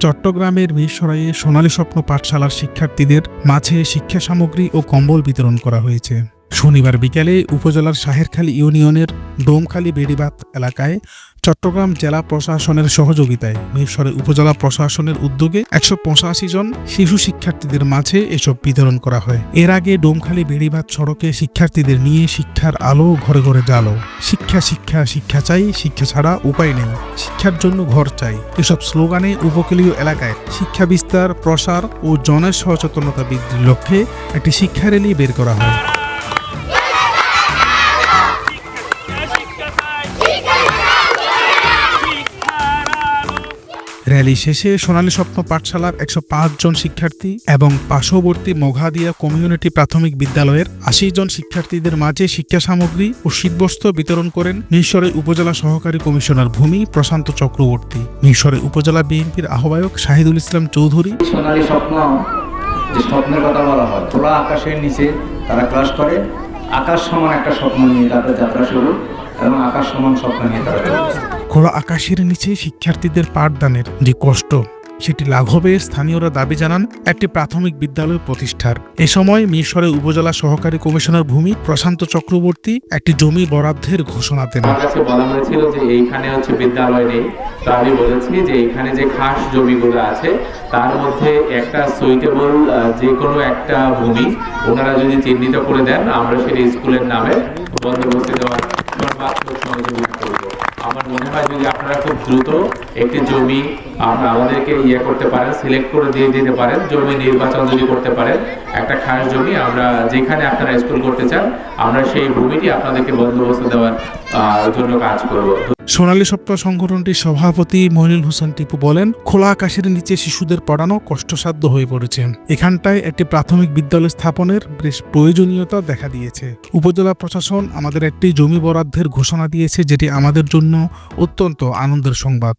চট্টগ্রামের মিরসরাইয়ে সোনালী স্বপ্ন পাঠশালার শিক্ষার্থীদের মাঝে শিক্ষা সামগ্রী ও কম্বল বিতরণ করা হয়েছে। শনিবার বিকেলে উপজেলার শাহেরখালী ইউনিয়নের ডোমখালী বেড়িবাত এলাকায় চট্টগ্রাম জেলা প্রশাসনের সহযোগিতায় মিরসরাই উপজেলা প্রশাসনের উদ্যোগে একশো পঁচাশি জন শিশু শিক্ষার্থীদের মাঝে এসব বিতরণ করা হয়। এর আগে ডোমখালী বেড়িবাত সড়কে শিক্ষার্থীদের নিয়ে শিক্ষার আলো ঘরে ঘরে জালো শিক্ষা শিক্ষা শিক্ষা চাই, শিক্ষা ছাড়া উপায় নেই। শিক্ষার জন্য ঘর চাই। এসব স্লোগানে উপকূলীয় এলাকায় শিক্ষা বিস্তার, প্রসার ও জনের সচেতনতা বৃদ্ধির লক্ষ্যে একটি শিক্ষা র্যালি বের করা হয়। র্যালি শেষে সোনালী স্বপ্ন পাঠশালার একশো পাঁচ জন শিক্ষার্থী এবং পার্শ্ববর্তী মঘাদিয়া কমিউনিটি প্রাথমিক বিদ্যালয়ের আশি জন শিক্ষার্থীদের মাঝে শিক্ষা সামগ্রী ও শীতবস্ত্র বিতরণ করেন মিরসরাই উপজেলা সহকারী কমিশনার ভূমি প্রশান্ত চক্রবর্তী। মিরসরাই উপজেলা বিএনপির আহ্বায়ক শাহিদুল ইসলাম চৌধুরী। সোনালী স্বপ্ন, যে স্বপ্নের কথা বলা হয়, খোলা আকাশের নিচে তারা ক্লাস করে। আকাশ সমান একটা স্বপ্ন নিয়ে তাদের যাত্রা শুরু এবং আকাশ সমান স্বপ্ন নিয়ে তারা খোলা আকাশের নিচে শিক্ষার্থীদের পাঠদানের যে কষ্ট, সেটি লাঘবে স্থানীয়রা দাবি জানান একটি প্রাথমিক বিদ্যালয় প্রতিষ্ঠার। এ সময় মিরসরের উপজেলা সহকারী কমিশনার ভূমি প্রশান্ত চক্রবর্তী একটি জমি বরাদ্দের ঘোষণা দেন। বলা হয়েছিল যে এইখানে হচ্ছে বিদ্যালয় নেই। তো আমি বলেছি যে এইখানে যে খাস জমিগুলো আছে, তার মধ্যে একটা সুইটেবল যে কোনো একটা ভূমি ওনারা যদি চিহ্নিত করে দেন, আমরা সেটা স্কুলের নামে বন্দোবস্ত দেওয়ার আমার মনে হয় যদি আপনারা খুব দ্রুত একটি জমি আপনারা আমাদেরকে ইয়ে করতে পারেন সিলেক্ট করে দিয়ে দিতে পারেন, জমি নির্বাচন যদি করতে পারেন, একটা খাস জমি, আমরা যেখানে আপনারা স্কুল করতে চান, আমরা সেই ভূমিটি আপনাদেরকে বন্দোবস্ত দেওয়ার জন্য কাজ করব। সোনালী সপ্তাহ সংগঠনটির সভাপতি মহিনুল হোসেন টিপু বলেন, খোলা আকাশের নিচে শিশুদের পড়ানো কষ্টসাধ্য হয়ে পড়েছে। এখানটায় একটি প্রাথমিক বিদ্যালয় স্থাপনের বেশ প্রয়োজনীয়তা দেখা দিয়েছে। উপজেলা প্রশাসন আমাদের একটি জমি বরাদ্দের ঘোষণা দিয়েছে, যেটি আমাদের জন্য অত্যন্ত আনন্দের সংবাদ।